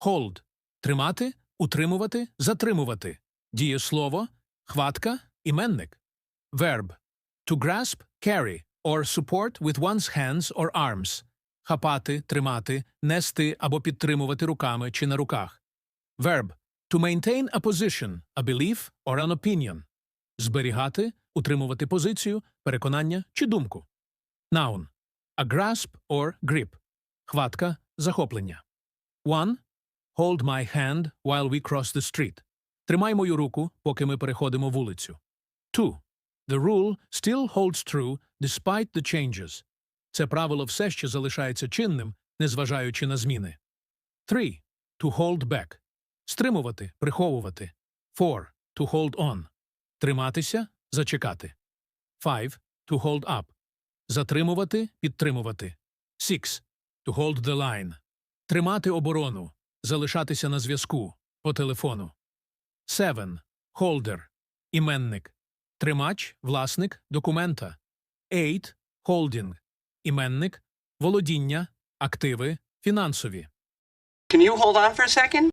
Hold – тримати, утримувати, затримувати. Дієслово – хватка, іменник. Verb – to grasp, carry or support with one's hands or arms. Хапати, тримати, нести або підтримувати руками чи на руках. Verb – to maintain a position, a belief or an opinion. Зберігати, утримувати позицію, переконання чи думку. Noun – a grasp or grip. Хватка, захоплення. One – hold my hand while we cross the street. Тримай мою руку, поки ми переходимо вулицю. Two – the rule still holds true despite the changes. Це правило все ще залишається чинним, незважаючи на зміни. Three – to hold back. Стримувати, приховувати. Four – to hold on. Триматися, зачекати. Five – to hold up. Затримувати, підтримувати. Six – to hold the line. Тримати оборону, залишатися на зв'язку, по телефону. Seven – holder. Іменник. Тримач, власник, документа. Eight – holding. Іменник, володіння, активи, фінансові. Can you hold on for a second?